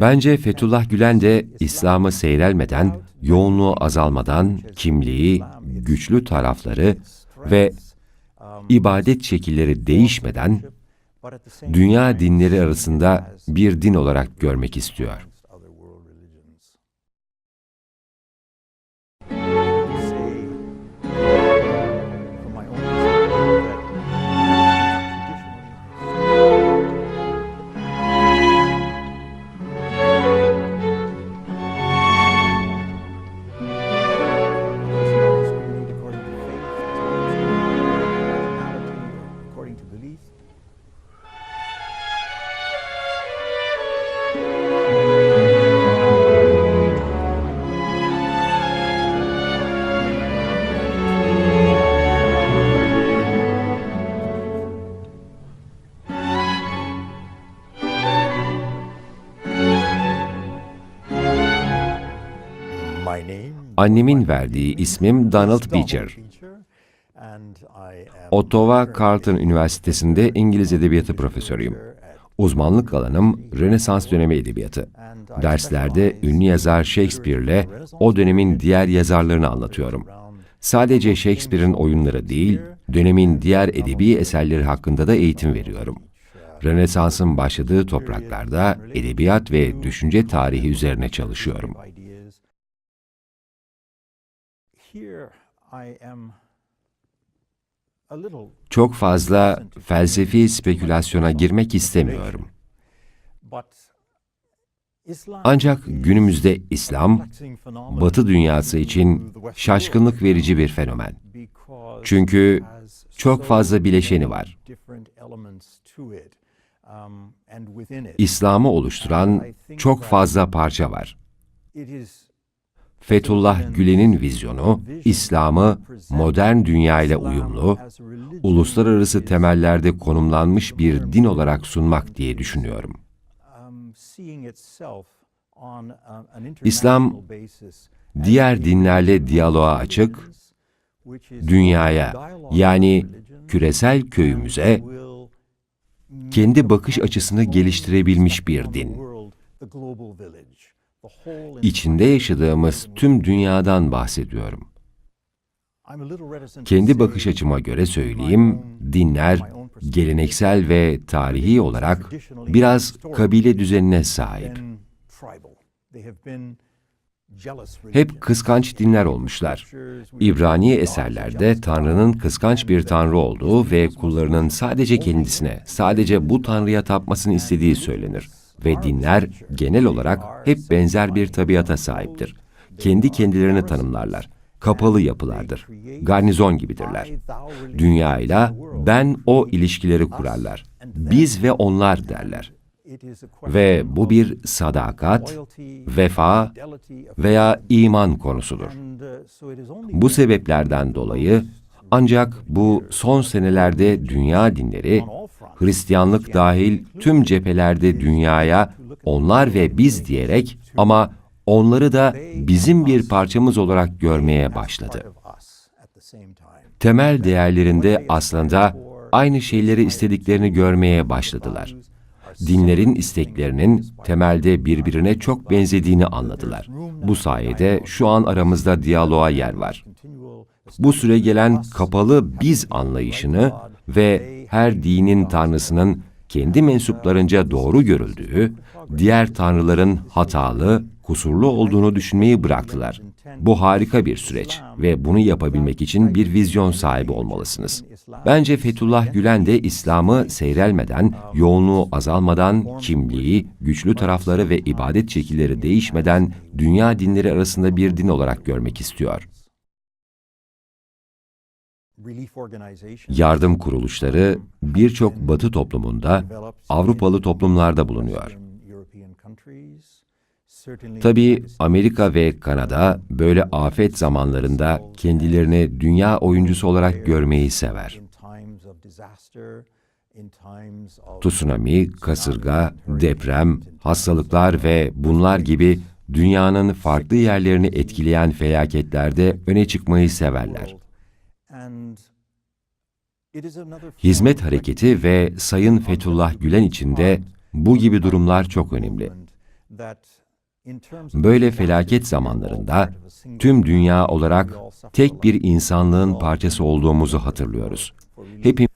Bence Fethullah Gülen de İslam'ı seyrelmeden, yoğunluğu azalmadan, kimliği, güçlü tarafları ve ibadet şekilleri değişmeden dünya dinleri arasında bir din olarak görmek istiyor. Annemin verdiği ismim Donald Beecher. Ottawa Carleton Üniversitesi'nde İngiliz Edebiyatı profesörüyüm. Uzmanlık alanım Rönesans dönemi edebiyatı. Derslerde ünlü yazar Shakespeare'le o dönemin diğer yazarlarını anlatıyorum. Sadece Shakespeare'in oyunları değil, dönemin diğer edebi eserleri hakkında da eğitim veriyorum. Rönesans'ın başladığı topraklarda edebiyat ve düşünce tarihi üzerine çalışıyorum. Çok fazla felsefi spekülasyona girmek istemiyorum. Ancak günümüzde İslam, Batı dünyası için şaşkınlık verici bir fenomen. Çünkü çok fazla bileşeni var. Um, and within it, İslam'ı oluşturan çok fazla parça var. Fethullah Gülen'in vizyonu, İslam'ı modern dünya ile uyumlu, uluslararası temellerde konumlanmış bir din olarak sunmak diye düşünüyorum. um, an İslam, Diğer dinlerle diyaloğa açık, dünyaya yani küresel köyümüze kendi bakış açısını geliştirebilmiş bir din. İçinde yaşadığımız tüm dünyadan bahsediyorum. Kendi bakış açıma göre söyleyeyim, dinler geleneksel ve tarihi olarak biraz kabile düzenine sahip. Hep kıskanç dinler olmuşlar. İbrani eserlerde Tanrı'nın kıskanç bir Tanrı olduğu ve kullarının sadece kendisine, sadece bu Tanrı'ya tapmasını istediği söylenir. Ve dinler genel olarak hep benzer bir tabiata sahiptir. Kendi kendilerini tanımlarlar. Kapalı yapılardır. Garnizon gibidirler. Dünyayla ben o ilişkileri kurarlar. Biz ve onlar derler. Ve bu bir sadakat, vefa veya iman konusudur. Bu sebeplerden dolayı ancak bu son senelerde dünya dinleri, Hristiyanlık dahil tüm cephelerde dünyaya onlar ve biz diyerek ama onları da bizim bir parçamız olarak görmeye başladı. Temel değerlerinde aslında aynı şeyleri istediklerini görmeye başladılar. Dinlerin isteklerinin temelde birbirine çok benzediğini anladılar. Bu sayede şu an aramızda diyaloğa yer var. Bu süre gelen kapalı biz anlayışını ve her dinin tanrısının kendi mensuplarınca doğru görüldüğü, diğer tanrıların hatalı, kusurlu olduğunu düşünmeyi bıraktılar. Bu harika bir süreç ve bunu yapabilmek için bir vizyon sahibi olmalısınız. Bence Fethullah Gülen de İslam'ı seyrelmeden, yoğunluğu azalmadan, kimliği, güçlü tarafları ve ibadet şekilleri değişmeden dünya dinleri arasında bir din olarak görmek istiyor. Yardım kuruluşları birçok Batı toplumunda, Avrupalı toplumlarda bulunuyor. Tabii Amerika ve Kanada böyle afet zamanlarında kendilerini dünya oyuncusu olarak görmeyi sever. Tsunami, kasırga, deprem, hastalıklar ve bunlar gibi dünyanın farklı yerlerini etkileyen felaketlerde öne çıkmayı severler. Hizmet hareketi ve Sayın Fethullah Gülen için de Bu gibi durumlar çok önemli. Böyle felaket zamanlarında tüm dünya olarak tek bir insanlığın parçası olduğumuzu hatırlıyoruz. Hepim,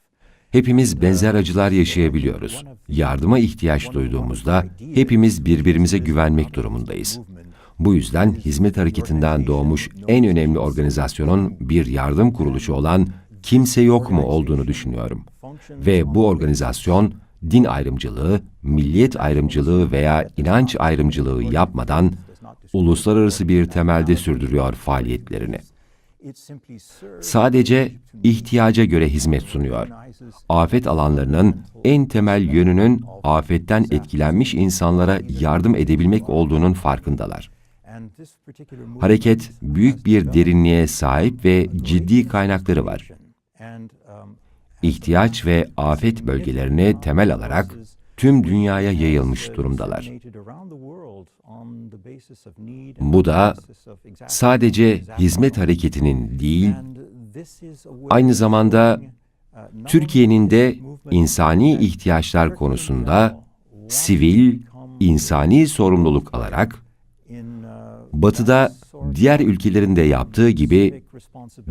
hepimiz benzer acılar yaşayabiliyoruz. Yardıma ihtiyaç duyduğumuzda hepimiz birbirimize güvenmek durumundayız. Bu yüzden hizmet hareketinden doğmuş en önemli organizasyonun bir yardım kuruluşu olan Kimse Yok mu olduğunu düşünüyorum. Ve bu organizasyon din ayrımcılığı, milliyet ayrımcılığı veya inanç ayrımcılığı yapmadan uluslararası bir temelde sürdürüyor faaliyetlerini. Sadece ihtiyaca göre hizmet sunuyor. Afet alanlarının en temel yönünün afetten etkilenmiş insanlara yardım edebilmek olduğunun farkındalar. Hareket büyük bir derinliğe sahip ve ciddi kaynakları var. İhtiyaç ve afet bölgelerini temel alarak tüm dünyaya yayılmış durumdalar. Bu da sadece hizmet hareketinin değil, aynı zamanda Türkiye'nin de insani ihtiyaçlar konusunda sivil, insani sorumluluk alarak Batı'da diğer ülkelerin de yaptığı gibi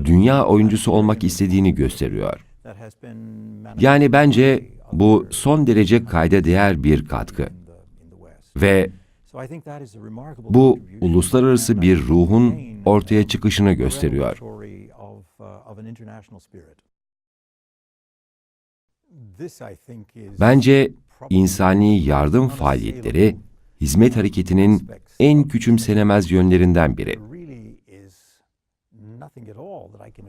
dünya oyuncusu olmak istediğini gösteriyor. Yani bence bu son derece kayda değer bir katkı. Ve bu uluslararası bir ruhun ortaya çıkışını gösteriyor. Bence insani yardım faaliyetleri hizmet hareketinin en küçümsenemez yönlerinden biri.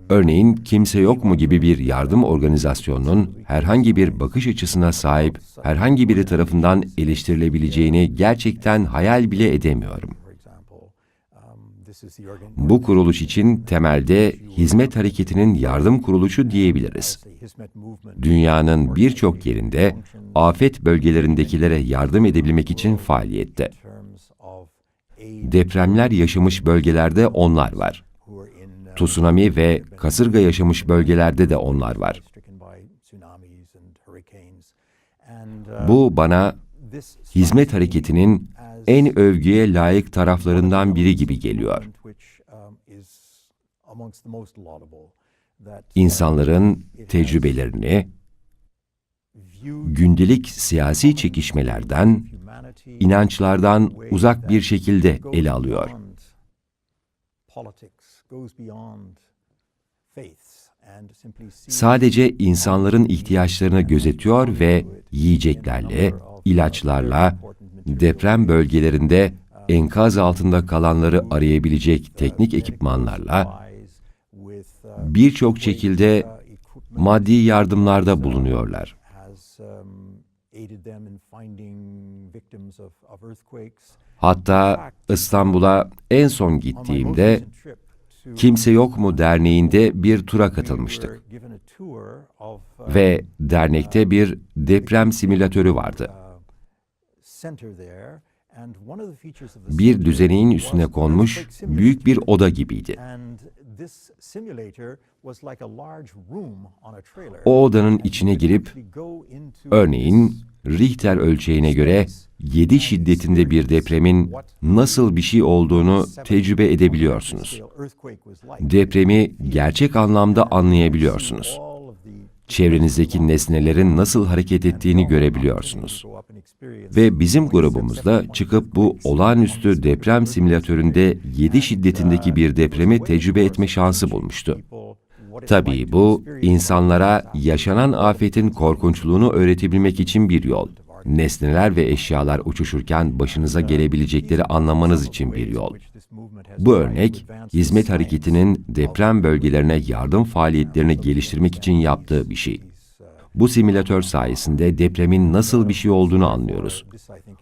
Örneğin kimse yok mu gibi bir yardım organizasyonunun herhangi bir bakış açısına sahip herhangi biri tarafından eleştirilebileceğini gerçekten hayal bile edemiyorum. Bu kuruluş için temelde hizmet hareketinin yardım kuruluşu diyebiliriz. Dünyanın birçok yerinde afet bölgelerindekilere yardım edebilmek için faaliyette. Depremler yaşamış bölgelerde onlar var. Tsunami ve kasırga yaşamış bölgelerde de onlar var. Bu bana hizmet hareketinin en övgüye layık taraflarından biri gibi geliyor. İnsanların tecrübelerini, gündelik siyasi çekişmelerden, inançlardan uzak bir şekilde ele alıyor. Sadece insanların ihtiyaçlarını gözetiyor ve yiyeceklerle, ilaçlarla, deprem bölgelerinde enkaz altında kalanları arayabilecek teknik ekipmanlarla birçok şekilde maddi yardımlarda bulunuyorlar. Hatta İstanbul'a en son gittiğimde Kimse Yok mu derneğinde bir tura katılmıştık. Ve dernekte bir deprem simülatörü vardı. Bir düzeneğin üstüne konmuş büyük bir oda gibiydi. O odanın içine girip, örneğin Richter ölçeğine göre 7 şiddetinde bir depremin nasıl bir şey olduğunu tecrübe edebiliyorsunuz. Depremi gerçek anlamda anlayabiliyorsunuz. Çevrenizdeki nesnelerin nasıl hareket ettiğini görebiliyorsunuz. Ve bizim grubumuzda çıkıp bu olağanüstü deprem simülatöründe 7 şiddetindeki bir depremi tecrübe etme şansı bulmuştu. Tabii bu, insanlara yaşanan afetin korkunçluğunu öğretebilmek için bir yol. Nesneler ve eşyalar uçuşurken başınıza gelebilecekleri anlamanız için bir yol. Bu örnek, hizmet hareketinin deprem bölgelerine yardım faaliyetlerini geliştirmek için yaptığı bir şey. Bu simülatör sayesinde depremin nasıl bir şey olduğunu anlıyoruz.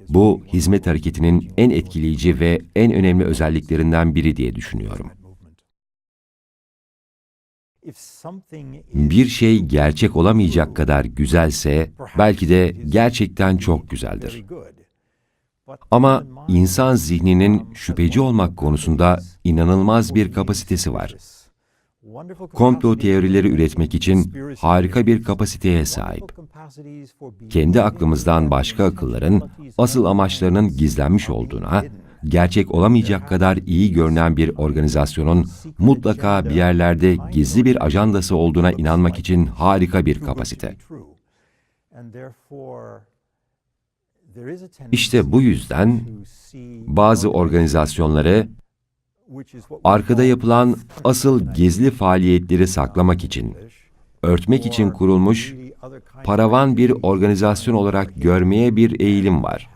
Bu, hizmet hareketinin en etkileyici ve en önemli özelliklerinden biri diye düşünüyorum. Bir şey gerçek olamayacak kadar güzelse, belki de gerçekten çok güzeldir. Ama insan zihninin şüpheci olmak konusunda inanılmaz bir kapasitesi var. Komplo teorileri üretmek için harika bir kapasiteye sahip. Kendi aklımızdan başka akılların asıl amaçlarının gizlenmiş olduğuna, gerçek olamayacak kadar iyi görünen bir organizasyonun mutlaka bir yerlerde gizli bir ajandası olduğuna inanmak için harika bir kapasite. İşte bu yüzden bazı organizasyonları arkada yapılan asıl gizli faaliyetleri saklamak için, örtmek için kurulmuş paravan bir organizasyon olarak görmeye bir eğilim var.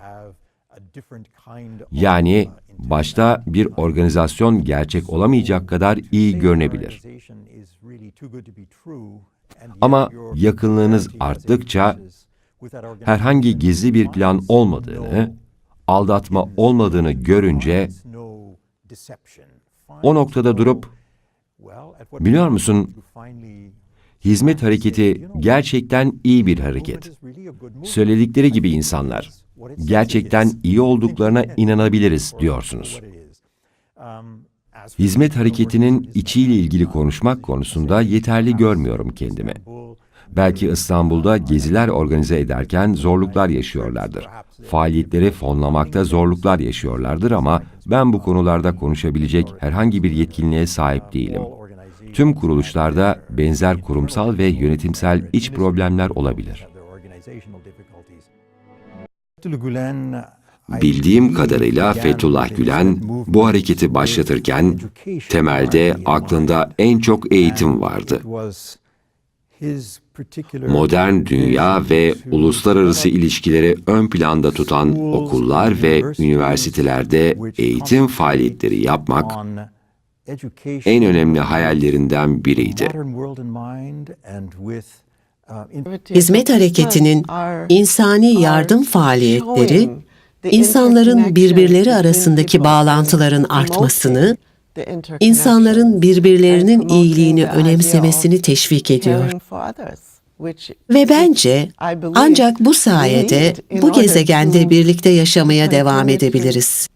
Yani başta bir organizasyon gerçek olamayacak kadar iyi görünebilir. Ama yakınlığınız arttıkça herhangi gizli bir plan olmadığını, aldatma olmadığını görünce o noktada durup biliyor musun hizmet hareketi gerçekten iyi bir hareket. Söyledikleri gibi insanlar gerçekten iyi olduklarına inanabiliriz diyorsunuz. Hizmet hareketinin içiyle ilgili konuşmak konusunda yeterli görmüyorum kendimi. Belki İstanbul'da geziler organize ederken zorluklar yaşıyorlardır. Faaliyetleri fonlamakta zorluklar yaşıyorlardır ama ben bu konularda konuşabilecek herhangi bir yetkinliğe sahip değilim. Tüm kuruluşlarda benzer kurumsal ve yönetimsel iç problemler olabilir. Bildiğim kadarıyla Fethullah Gülen bu hareketi başlatırken temelde aklında en çok eğitim vardı. Modern dünya ve uluslararası ilişkileri ön planda tutan okullar ve üniversitelerde eğitim faaliyetleri yapmak en önemli hayallerinden biriydi. Hizmet hareketinin insani yardım faaliyetleri, insanların birbirleri arasındaki bağlantıların artmasını, insanların birbirlerinin iyiliğini önemsemesini teşvik ediyor. Ve bence ancak bu sayede bu gezegende birlikte yaşamaya devam edebiliriz.